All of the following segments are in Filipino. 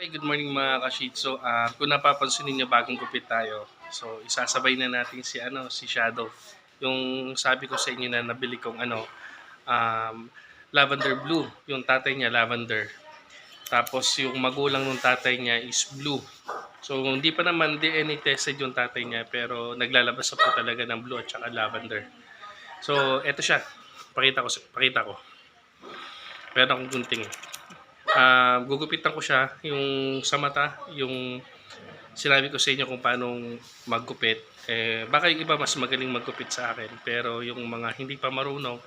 Hey, good morning mga ka-shitso. Ah, kung napapansin niyo bagong gupit tayo. So, isasabay na natin si ano, si Shadow. Yung sabi ko sa inyo na nabili kong ano, um, lavender blue. Yung tatay niya lavender. Tapos yung magulang ng tatay niya is blue. So, hindi pa naman DNA tested yung tatay niya pero naglalabas na po talaga ng blue at saka lavender. So, eto siya. Pakita ko, pakita ko. Pero akong gunting. Ah, gugupitan ko siya yung sa mata, yung sinabi ko sa inyo kung paano maggupit. Eh, baka yung iba mas magaling maggupit sa akin, pero yung mga hindi pa marunong,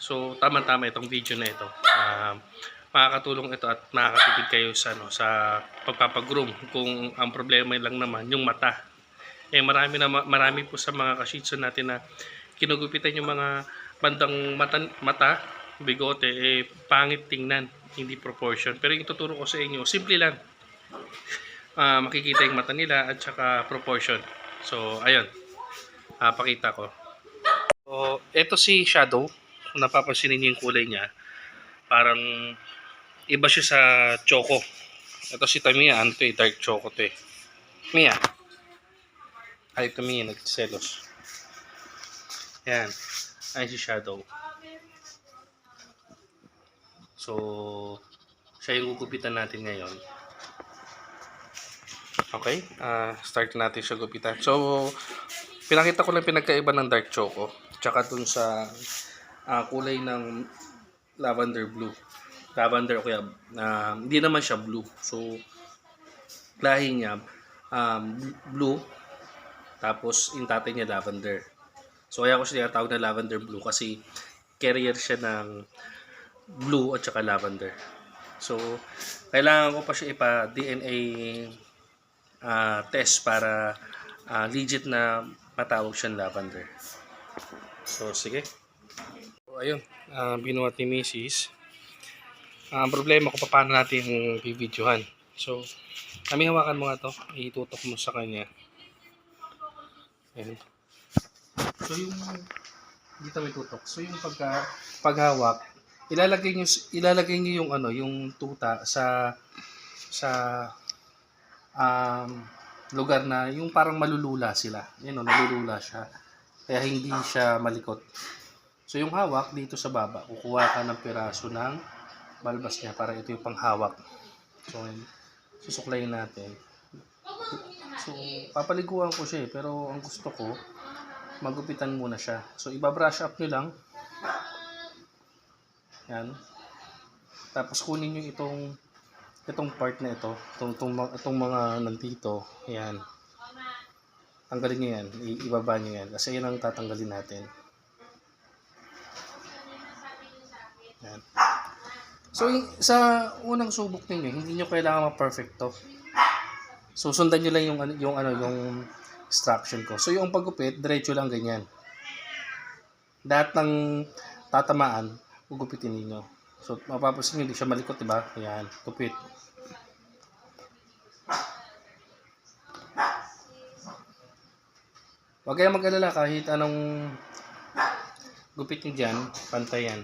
so tama-tama itong video na ito. Ah, makakatulong ito at nakakatipid kayo sa ano sa pagpapagroom kung ang problema lang naman yung mata. Eh marami na marami po sa mga kashitsu natin na kinugupitan yung mga bandang mata, mata bigote eh pangit tingnan hindi proportion. Pero yung tuturo ko sa inyo, simple lang. Ah, makikita yung mata nila at saka proportion. So, ayun. Ah, pakita ko. So, ito si Shadow. Kung napapansin niyo yung kulay niya, parang iba siya sa choco. Ito si Tamiya, ano to eh, dark choco to eh. Mia. Ay, Tamiya, nagselos. Yan. Ay, si Shadow. So, siya yung gugupitan natin ngayon. Okay, ah start natin siya gupitan. So, pinakita ko lang pinagkaiba ng dark choco. Tsaka dun sa ah, kulay ng lavender blue. Lavender o kaya, ah, hindi naman siya blue. So, lahi niya, um, blue, tapos yung tatay niya lavender. So, kaya ko siya tinatawag na lavender blue kasi carrier siya ng blue at saka lavender. So, kailangan ko pa siya ipa-DNA ah, test para ah, legit na matawag siyang lavender. So, sige. So, ayun. ah, binuhat ni Mrs. Ang problema ko paano natin bibidyohan. So, kami hawakan mo nga to. Itutok mo sa kanya. Ayan. So, yung dito may tutok. So, yung pagka, paghawak, ilalagay niyo ilalagay niyo yung ano, yung tuta sa sa um, lugar na yung parang malulula sila. Yan o, nalulula siya. Kaya hindi siya malikot. So yung hawak dito sa baba, kukuha ka ng piraso ng balbas niya para ito yung panghawak. So yun, susuklayin natin. So papaliguan ko siya eh, pero ang gusto ko magupitan muna siya. So ibabrush up nyo lang. Yan. Tapos kunin nyo itong itong part na ito, itong, itong, itong mga nandito, yan. Tanggalin nyo yan, I- ibaba nyo yan, kasi yan ang tatanggalin natin. Yan. So, sa unang subok ninyo, hindi nyo kailangan ma-perfect to. So, sundan nyo lang yung, ano- yung, ano, yung instruction ko. So, yung paggupit, diretso lang ganyan. Lahat ng tatamaan, gugupitin ninyo. So, mapapansin nyo, hindi siya malikot, diba? Ayan, gupit. Huwag kayong mag-alala kahit anong gupit nyo dyan, pantay yan.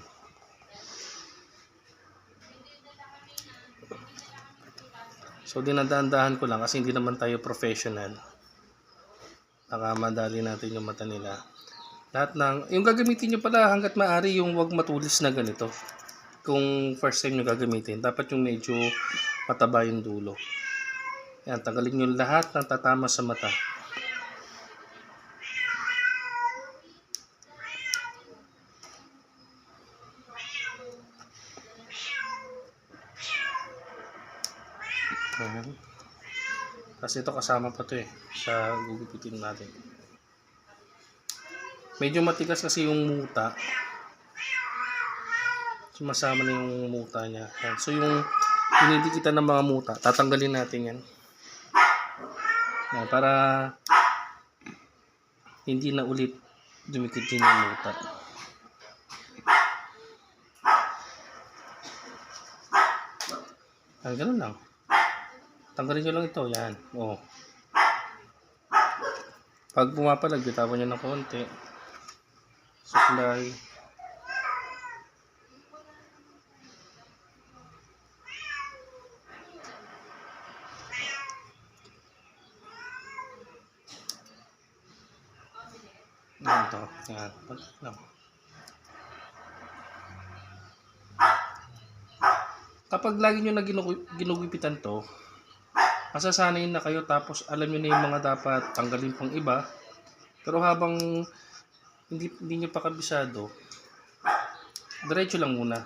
So, dinadaan-dahan ko lang kasi hindi naman tayo professional. Baka madali natin yung mata nila. Lahat ng, yung gagamitin nyo pala hanggat maaari yung wag matulis na ganito. Kung first time nyo gagamitin, dapat yung medyo mataba yung dulo. Yan, tanggalin nyo lahat ng tatama sa mata. Ayan. Kasi ito kasama pa to eh, sa gugupitin natin. Medyo matigas kasi yung muta. Sumasama na yung muta niya. Yan. So yung dinidikitan ng mga muta, tatanggalin natin yan. Yan, para hindi na ulit dumikit din yung muta. Yan, ganun lang. Tanggalin nyo lang ito. Yan. Oh. Pag pumapalag, bitawan nyo ng konti supply Nah, to. Nah, Kapag lagi nyo na ginugupitan to, masasanayin na kayo tapos alam nyo na yung mga dapat tanggalin pang iba. Pero habang hindi, hindi nyo pa kabisado, diretso lang muna.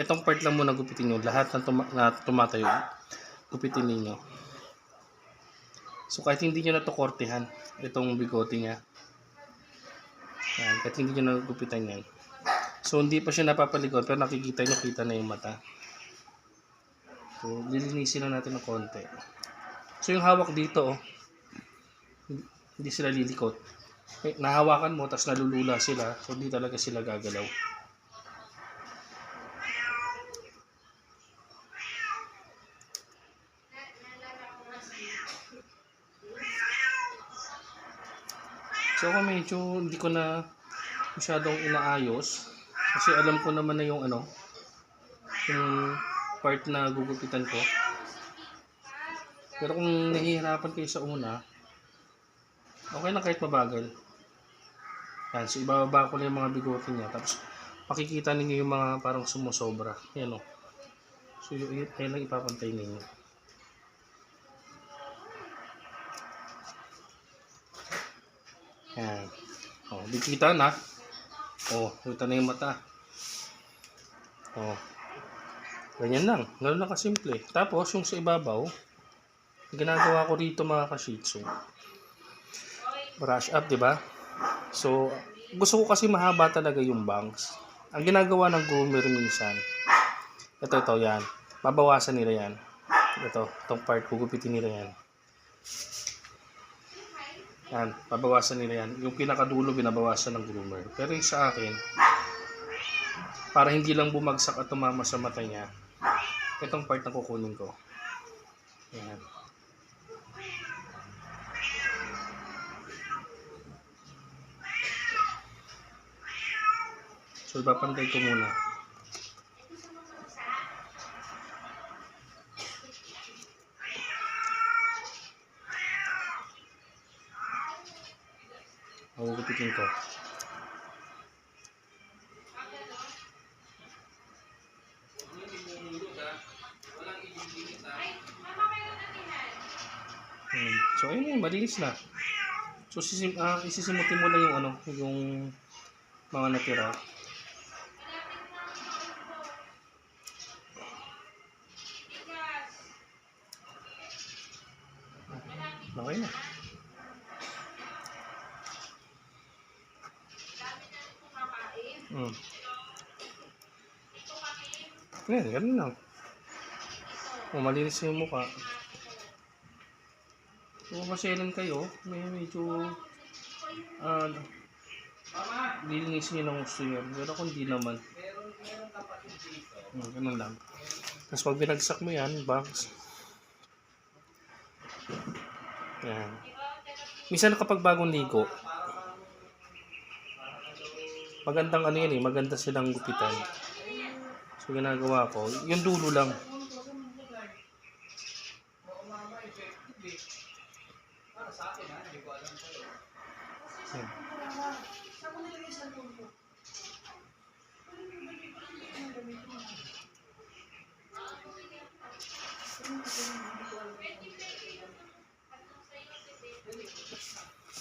Itong part lang muna gupitin nyo. Lahat ng tuma- na tumatayo, gupitin ninyo. So kahit hindi nyo na to kortehan, itong bigote niya. Yan, kahit hindi nyo na gupitan yan. So hindi pa siya napapaligon pero nakikita nyo, kita na yung mata. So lilinisin na natin ng konti. So yung hawak dito, oh, hindi sila lilikot. Eh, nahawakan mo, tapos nalulula sila, so hindi talaga sila gagalaw. So ako medyo hindi ko na masyadong inaayos kasi alam ko naman na yung ano yung part na gugupitan ko. Pero kung nahihirapan kayo sa una, okay na kahit mabagal. Yan, so ibababa ko na yung mga bigote niya. Tapos makikita ninyo yung mga parang sumusobra. Yan o. So yun, yun lang ipapantay ninyo. Yan. Oh, di na. Oh, kita na yung mata. Oh. Ganyan lang. Ganun lang kasimple. Tapos, yung sa ibabaw, ginagawa ko rito mga ka-shih Brush up, di ba? So, gusto ko kasi mahaba talaga yung bangs. Ang ginagawa ng groomer minsan, ito, ito, yan. Babawasan nila yan. Ito, itong part, gugupitin nila yan. Yan, babawasan nila yan. Yung pinakadulo, binabawasan ng groomer. Pero yung sa akin, para hindi lang bumagsak at tumama sa mata niya, itong part na kukunin ko. Yan. So, ipapantay ko muna. Magugupitin ko. Hmm. So, ayun yun, malinis na. So, sisim, ah, isisimutin mo lang yung ano, yung mga natira. Okay na. Hmm. Yan, ganun lang. O, malinis yung mukha. Kung maselan kayo, may medyo ah lilinisin nyo ng gusto yun. Pero kung di naman, hmm, ganun lang. Tapos pag binagsak mo yan, box. Yan. Minsan kapag bagong ligo, magandang ano yan eh, maganda silang gupitan. So ginagawa ko, yung dulo lang. Yan.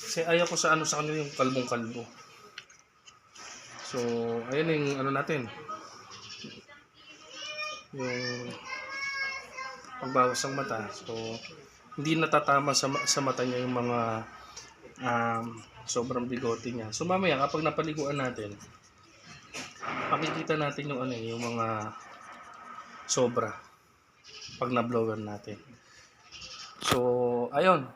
Kasi ayaw ko sa ano sa kanila yung kalbong kalbo. So, ayun yung ano natin. Yung pagbawas ng mata. So, hindi natatama sa, sa mata niya yung mga um, sobrang bigote niya. So, mamaya kapag napaliguan natin, makikita natin yung ano yung mga sobra pag na-blower natin. So, ayun.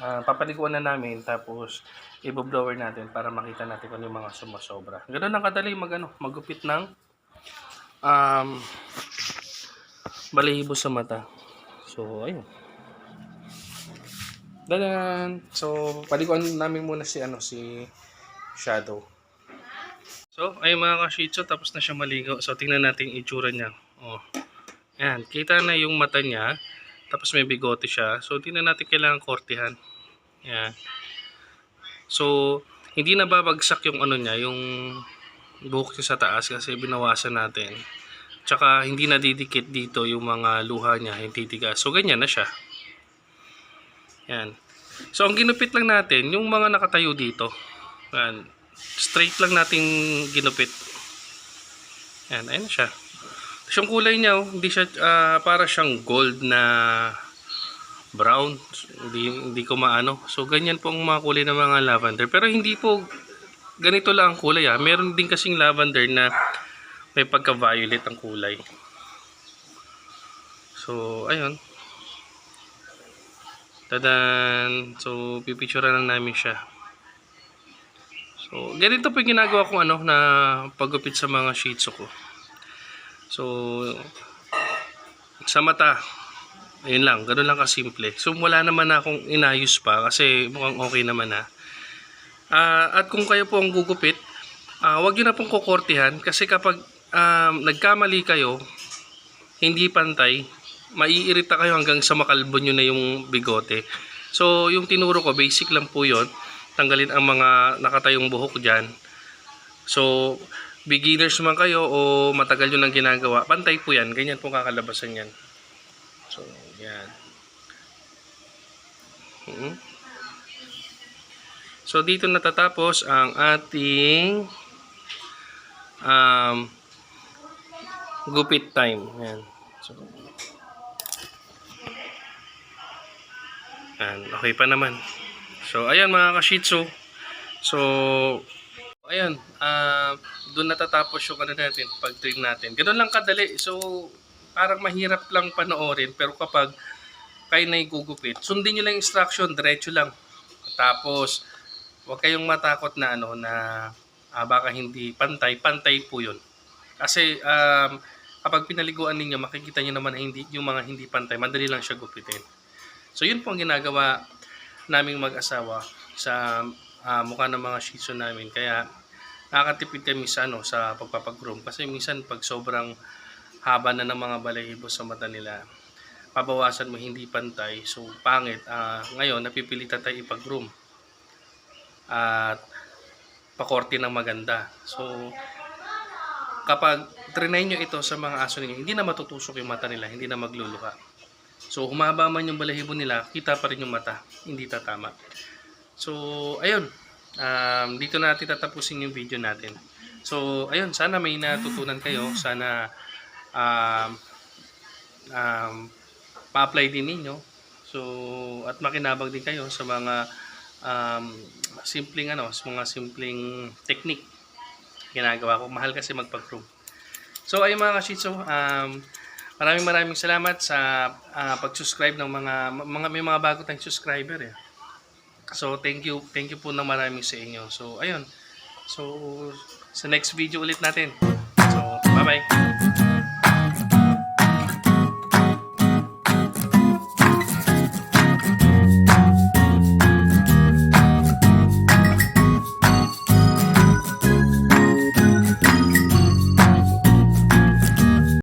Ah, papaliguan na namin tapos i-blower natin para makita natin kung ano yung mga sumasobra. Ganun lang kadali mag, ano, magupit ng um, balahibo sa mata. So, ayun. Dadan! So, paliguan namin muna si, ano, si Shadow. So, ayun mga ka-shitsu, tapos na siya maligo. So, tingnan natin yung itsura niya. Oh. Ayan, kita na yung mata niya. Tapos may bigote siya. So, tingnan natin kailangan kortihan. Ayan. So, hindi nababagsak yung ano niya, yung buhok niya sa taas kasi binawasan natin. Tsaka hindi nadidikit dito yung mga luha niya, hindi titigas. So ganyan na siya. Yan. So ang ginupit lang natin, yung mga nakatayo dito. Yan. Straight lang natin ginupit. Yan, ayun na siya. Tapos yung kulay niya, oh, hindi siya, ah, para siyang gold na brown. Hindi, hindi ko maano. So, ganyan po ang mga kulay ng mga lavender. Pero hindi po ganito lang ang kulay. Ah. Meron din kasing lavender na may pagka-violet ang kulay. So, ayun. Tadan. So, pipicturean lang namin siya. So, ganito po ginagawa kong ano na paggupit sa mga shih tzu ko. So, sa mata, ayun lang, ganun lang kasimple. So, wala naman na akong inayos pa kasi mukhang okay naman na. Ah, at kung kayo po ang gugupit, ah, wag yun na pong kukortihan kasi kapag um, nagkamali kayo, hindi pantay, maiirita kayo hanggang sa makalbo nyo na yung bigote. So, yung tinuro ko, basic lang po yon Tanggalin ang mga nakatayong buhok dyan. So, beginners man kayo o matagal nyo nang ginagawa, pantay po yan. Ganyan po kakalabasan yan. So, yan. Mhm. So, dito natatapos ang ating um, gupit time. Yan. So, yan. Okay pa naman. So, ayan mga ka-shih So, ayan. ah doon natatapos yung ano natin, pag-trim natin. Ganun lang kadali. So, parang mahirap lang panoorin. Pero kapag kayo na igugupit, sundin nyo lang instruction, diretso lang. Tapos, huwag kayong matakot na ano, na ah, baka hindi pantay. Pantay po yun. Kasi, um, kapag pinaliguan ninyo, makikita nyo naman na hindi, yung mga hindi pantay, madali lang siya gupitin. So, yun po ang ginagawa naming mag-asawa sa ah, mukha ng mga shih tzu namin. Kaya, nakakatipid kami sa, ano, sa pagpapag-groom. Kasi minsan, pag sobrang haba na ng mga balahibo sa mata nila, pabawasan mo hindi pantay. So, pangit. Ah, ngayon, napipilitan tayo ipag-groom. At pakorte ng maganda. So, kapag trinay nyo ito sa mga aso ninyo, hindi na matutusok yung mata nila, hindi na magluluha. So, humaba man yung balahibo nila, kita pa rin yung mata, hindi tatama. So, ayun. Um, dito natin tatapusin yung video natin. So, ayun, sana may natutunan kayo. Sana um, um, pa-apply din ninyo. So, at makinabang din kayo sa mga um, simpleng ano, sa mga simpleng technique ginagawa ko. Mahal kasi magpag-groom. So, ayun mga ka-shih um, maraming maraming salamat sa ah, pag-subscribe ng mga, mga may mga bago tayong subscriber eh. So, thank you, thank you po ng marami sa inyo. So, ayun. So, sa next video ulit natin. So, bye-bye.